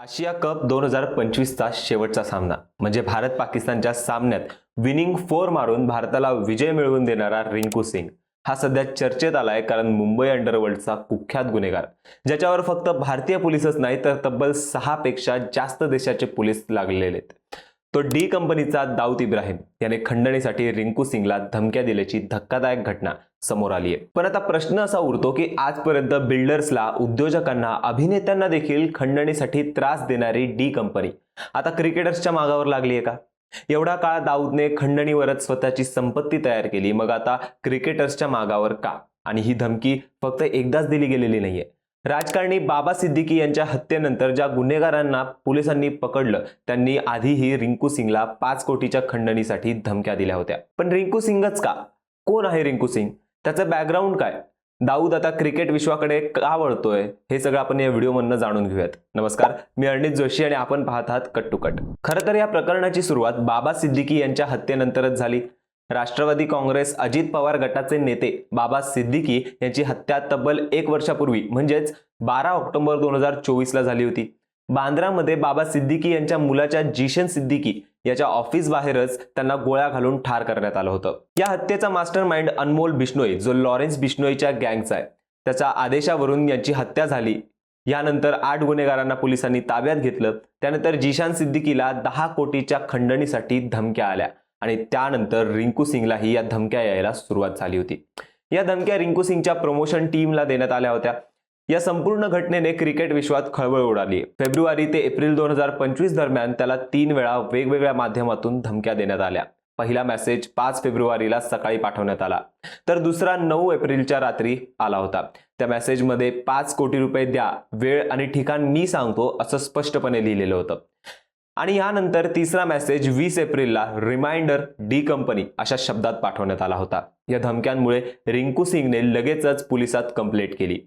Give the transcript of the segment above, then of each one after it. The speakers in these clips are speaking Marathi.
आशिया कप दोन हजार पंचवीसचा शेवटचा सामना. म्हणजे भारत पाकिस्तानच्या सामन्यात विनिंग फोर मारून भारताला विजय मिळवून देणारा रिंकू सिंग. हा सध्या चर्चेत आलाय कारण मुंबई अंडरवर्ल्डचा कुख्यात गुन्हेगार. ज्याच्यावर फक्त भारतीय पोलीसच नाही तर तब्बल सहा पेक्षा जास्त देशाचे पोलीस लागलेले आहेत. तो डी कंपनीचा दाऊद इब्राहिम याने खंडणीसाठी रिंकू सिंगला धमक्या दिल्याची धक्कादायक घटना समोर आली आहे. पण आता प्रश्न असा उरतो की आजपर्यंत बिल्डर्सला उद्योजकांना अभिनेत्यांना देखील खंडणीसाठी त्रास देणारी डी कंपनी आता क्रिकेटर्सच्या मागावर लागली आहे का? एवढा काळ दाऊदने खंडणीवरच स्वतःची संपत्ती तयार केली मग आता क्रिकेटर्सच्या मागावर का? आणि ही धमकी फक्त एकदाच दिली गेलेली नाहीये. राजकारणी बाबा सिद्दीकी यांच्या हत्येनंतर ज्या गुन्हेगारांना पोलिसांनी पकडलं त्यांनी आधीही रिंकू सिंगला पाच कोटीच्या खंडणीसाठी धमक्या दिल्या होत्या. पण रिंकू सिंगच का? कोण आहे रिंकू सिंग? त्याचं बॅकग्राऊंड काय? दाऊद आता क्रिकेट विश्वाकडे का वळतोय? हे सगळं आपण या व्हिडिओमधनं जाणून घेऊयात. नमस्कार मी अर्णित जोशी आणि आपण पाहत आहात कट टू कट. खरं तर या प्रकरणाची सुरुवात बाबा सिद्दीकी यांच्या हत्येनंतरच झाली. राष्ट्रवादी काँग्रेस अजित पवार गटाचे नेते बाबा सिद्दीकी यांची हत्या तब्बल एक वर्षापूर्वी म्हणजेच बारा ऑक्टोबर दोन हजार चोवीसला झाली होती. बांद्रामध्ये बाबा सिद्दीकी यांच्या मुलाच्या जिशन सिद्दीकी याच्या ऑफिस बाहेरच त्यांना गोळ्या घालून ठार करण्यात आलं होतं. या हत्येचा मास्टर माइंड अनमोल बिश्नोई जो लॉरेन्स बिश्नोईच्या गँगचा आहे. त्याच्या आदेशावरून यांची हत्या झाली. यानंतर आठ गुन्हेगारांना पोलिसांनी ताब्यात घेतलं. त्यानंतर जिशान सिद्दीकीला दहा कोटीच्या खंडणीसाठी धमक्या आल्या. आणि त्यानंतर रिंकू सिंगलाही या धमक्या यायला सुरुवात झाली होती. या धमक्या रिंकू सिंगच्या प्रमोशन टीमला देण्यात आल्या होत्या. या संपूर्ण घटनेने क्रिकेट विश्वात खळबळ उडाली. फेब्रुवारी ते एप्रिल दोन हजार पंचवीस दरम्यान त्याला तीन वेळा वेगवेगळ्या माध्यमातून धमक्या देण्यात आल्या. पहिला मेसेज पाच फेब्रुवारीला सकाळी पाठवण्यात आला. तर दुसरा नऊ एप्रिलच्या रात्री आला होता. त्या मेसेजमध्ये पाच कोटी रुपये द्या वेळ आणि ठिकाण मी सांगतो असं स्पष्टपणे लिहिलेलं होतं. आणि यानंतर तिसरा मेसेज वीस एप्रिलला रिमाइंडर डी कंपनी अशा शब्दात पाठवण्यात आला होता. या धमक्यांमुळे रिंकू सिंगने लगेचच पोलिसात कंप्लेंट केली.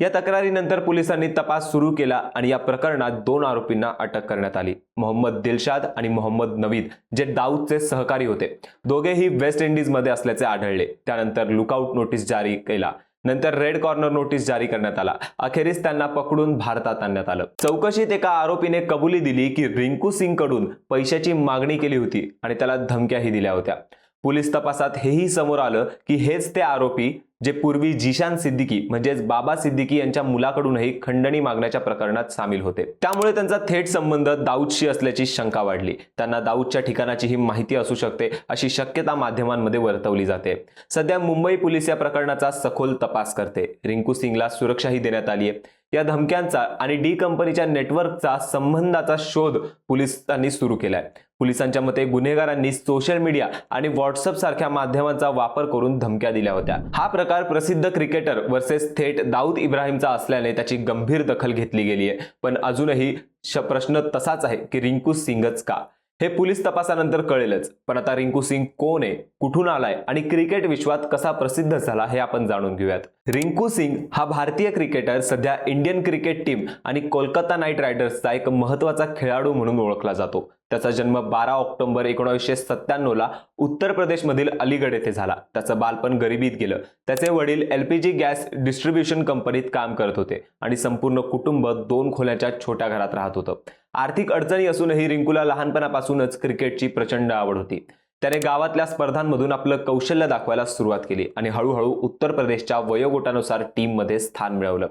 या तक्रारीनंतर पोलिसांनी तपास सुरू केला आणि या प्रकरणात दोन आरोपींना अटक करण्यात आली. मोहम्मद दिलशाद आणि मोहम्मद नवीद जे दाऊदचे सहकारी होते. दोघेही वेस्ट इंडिजमध्ये असल्याचे आढळले. त्यानंतर लुकआउट नोटीस जारी केला. नंतर रेड कॉर्नर नोटीस जारी करण्यात आला. अखेरीस त्यांना पकडून भारतात आणण्यात आलं. चौकशीत एका आरोपीने कबुली दिली की रिंकू सिंगकडून पैशाची मागणी केली होती आणि त्याला धमक्याही दिल्या होत्या. पोलीस तपासात हेही समोर आलं की हेच ते आरोपी जे पूर्वी जिशान सिद्दीकी म्हणजेच बाबा सिद्दीकी यांच्या मुलाकडूनही खंडणी मागण्याच्या प्रकरणात सामील होते. त्यामुळे त्यांचा थेट संबंध दाऊदशी असल्याची शंका वाढली. त्यांना दाऊदच्या ठिकाणाची ही माहिती असू शकते अशी शक्यता माध्यमांमध्ये वर्तवली जाते. सध्या मुंबई पोलीस या प्रकरणाचा सखोल तपास करते. रिंकू सिंगला सुरक्षाही देण्यात आली आहे या धमक्यांचा आणि डी कंपनीच्या नेटवर्कचा संबंधाचा शोध पोलिसांनी सुरू केलाय. पोलिसांच्या मते गुन्हेगारांनी सोशल मीडिया आणि व्हॉट्सअप सारख्या माध्यमांचा वापर करून धमक्या दिल्या होत्या. हा प्रकार प्रसिद्ध क्रिकेटर वर्सेस थेट दाऊद इब्राहिमचा असल्याने त्याची गंभीर दखल घेतली गेली आहे पण अजूनही श- प्रश्न तसाच आहे की रिंकू सिंगच का? हे पोलीस तपासानंतर कळेलच. पण आता रिंकू सिंग कोण आहे? कुठून आलाय? आणि क्रिकेट विश्वात कसा प्रसिद्ध झाला हे आपण जाणून घेऊयात. रिंकू सिंग हा भारतीय क्रिकेटर सध्या इंडियन क्रिकेट टीम आणि कोलकाता नाईट रायडर्सचा एक महत्त्वाचा खेळाडू म्हणून ओळखला जातो. त्याचा जन्म बारा ऑक्टोबर एकोणीसशे सत्त्याण्णवला उत्तर प्रदेशमधील अलीगड येथे झाला. त्याचं बालपण गरिबीत गेलं. त्याचे वडील एलपीजी गॅस डिस्ट्रीब्युशन कंपनीत काम करत होते आणि संपूर्ण कुटुंब दोन खोल्याच्या छोट्या घरात राहत होतं. आर्थिक अडचणी असूनही रिंकूला लहानपणापासूनच क्रिकेटची प्रचंड आवड होती. त्याने गावातल्या स्पर्धांमधून आपलं कौशल्य दाखवायला सुरुवात केली आणि हळूहळू उत्तर प्रदेशच्या वयोगटानुसार टीममध्ये स्थान मिळवलं.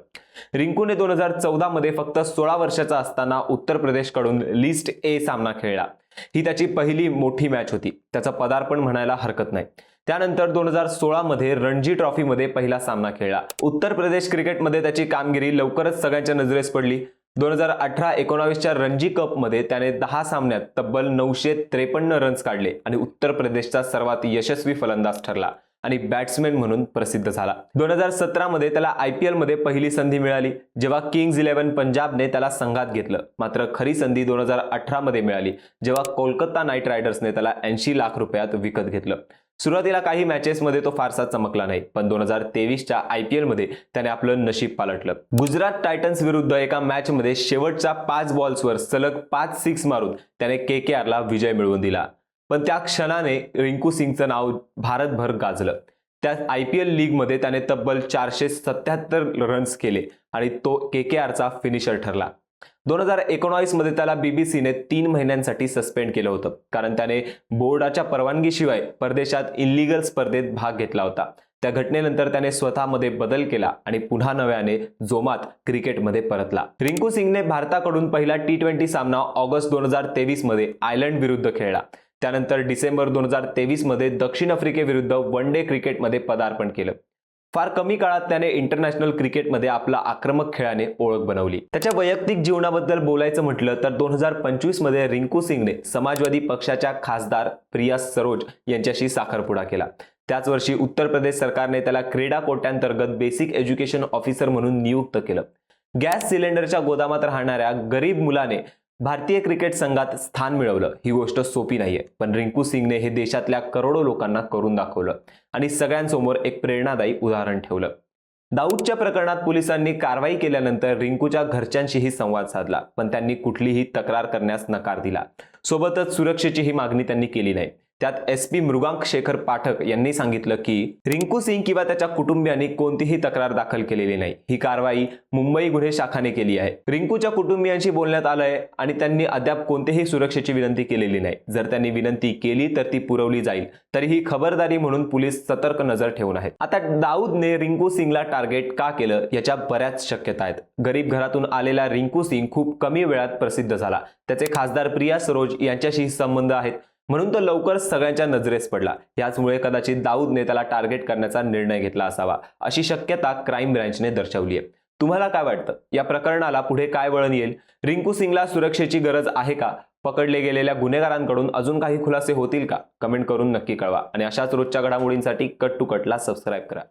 रिंकूने दोन हजार चौदा मध्ये फक्त सोळा वर्षाचा असताना उत्तर प्रदेशकडून लिस्ट ए सामना खेळला. ही त्याची पहिली मोठी मॅच होती. त्याचं पदार्पण म्हणायला हरकत नाही. त्यानंतर दोन हजार सोळामध्ये रणजी ट्रॉफीमध्ये पहिला सामना खेळला. उत्तर प्रदेश क्रिकेटमध्ये त्याची कामगिरी लवकरच सगळ्यांच्या नजरेस पडली. दोन हजार अठरा एकोणावीसच्या रणजी कपमध्ये त्याने दहा सामन्यात तब्बल नऊशे त्रेपन्न रन्स काढले आणि उत्तर प्रदेशचा सर्वात यशस्वी फलंदाज ठरला. आणि बॅट्समॅन म्हणून प्रसिद्ध झाला. दोन हजार सतरामध्ये त्याला आय पी एलमध्ये पहिली संधी मिळाली जेव्हा किंग्ज इलेव्हन पंजाबने त्याला संघात घेतलं. मात्र खरी संधी दोन हजार अठरामध्ये मिळाली जेव्हा कोलकाता नाईट रायडर्सने त्याला ऐंशी लाख रुपयात विकत घेतलं. सुरुवातीला काही मॅचेसमध्ये तो फारसा चमकला नाही पण दोन हजार तेवीसच्या आय पी एलमध्ये त्याने आपलं नशीब पालटलं. गुजरात टायटन्स विरुद्ध एका मॅचमध्ये शेवटच्या पाच बॉल्सवर सलग पाच सिक्स मारून त्याने के के आरला विजय मिळवून दिला. पण त्या क्षणाने रिंकू सिंगचं नाव भारतभर गाजलं. त्या आय पी एल लीगमध्ये त्याने तब्बल चारशे सत्याहत्तर रन्स केले आणि तो के के आरचा फिनिशर ठरला. दोन हजार एकोणावीसमध्ये त्याला बीबीसीने तीन महिन्यांसाठी सस्पेंड केलं होतं कारण त्याने बोर्डाच्या परवानगीशिवाय परदेशात इलिगल स्पर्धेत भाग घेतला होता. त्या घटनेनंतर त्याने स्वतःमध्ये बदल केला आणि पुन्हा नव्याने जोमात क्रिकेटमध्ये परतला. रिंकू सिंगने भारताकडून पहिला टी ट्वेंटी सामना ऑगस्ट दोन हजार तेवीसमध्ये आयर्लंड विरुद्ध खेळला. त्यानंतर डिसेंबर दोन हजार तेवीसमध्ये दक्षिण आफ्रिकेविरुद्ध वन डे क्रिकेटमध्ये पदार्पण केलं. फार कमी काळात त्याने इंटरनॅशनल क्रिकेटमध्ये आपला आक्रमक खेळाने ओळख बनवली. त्याच्या वैयक्तिक जीवनाबद्दल बोलायचं म्हटलं तर दोन हजार पंचवीसमध्ये रिंकू सिंगने समाजवादी पक्षाच्या खासदार प्रिया सरोज यांच्याशी साखरपुडा केला. त्याच वर्षी उत्तर प्रदेश सरकारने त्याला क्रीडा कोट्यांतर्गत बेसिक एज्युकेशन ऑफिसर म्हणून नियुक्त केलं. गॅस सिलेंडरच्या गोदामात राहणाऱ्या गरीब मुलाने भारतीय क्रिकेट संघात स्थान मिळवलं. ही गोष्ट सोपी नाहीये. पण रिंकू सिंगने हे देशातल्या करोडो लोकांना करून दाखवलं आणि सगळ्यांसमोर एक प्रेरणादायी उदाहरण ठेवलं. दाऊदच्या प्रकरणात पोलिसांनी कारवाई केल्यानंतर रिंकूच्या घरच्यांशीही संवाद साधला पण त्यांनी कुठलीही तक्रार करण्यास नकार दिला. सोबतच सुरक्षेचीही मागणी त्यांनी केली नाही. त्यात एस पी मृगांक शेखर पाठक यांनी सांगितलं की रिंकू सिंग किंवा त्याच्या कुटुंबियांनी कोणतीही तक्रार दाखल केलेली नाही. ही कारवाई मुंबई गुन्हे शाखाने केली आहे. रिंकूच्या कुटुंबियांशी बोलण्यात आलंय आणि त्यांनी अद्याप कोणतीही सुरक्षेची विनंती केलेली नाही. जर त्यांनी विनंती केली तर ती पुरवली जाईल. तरी ही खबरदारी म्हणून पोलीस सतर्क नजर ठेवून आहेत. आता दाऊदने रिंकू सिंगला टार्गेट का केलं याच्या बऱ्याच शक्यता आहेत. गरीब घरातून आलेला रिंकू सिंग खूप कमी वेळात प्रसिद्ध झाला. त्याचे खासदार प्रिया सरोज यांच्याशी संबंध आहेत. म्हणून तो लवकर सगळ्यांच्या नजरेस पडला. याचमुळे कदाचित दाऊदने त्याला टार्गेट करण्याचा निर्णय घेतला असावा अशी शक्यता क्राईम ब्रँचने दर्शवली आहे तुम्हाला काय वाटतं? या प्रकरणाला पुढे काय वळण येईल? रिंकू सिंगला सुरक्षेची गरज आहे का? पकडले गेलेल्या गुन्हेगारांकडून अजून काही खुलासे होतील का? कमेंट करून नक्की कळवा. आणि अशाच रोजच्या घडामोडींसाठी कट टू कटला सबस्क्राईब करा.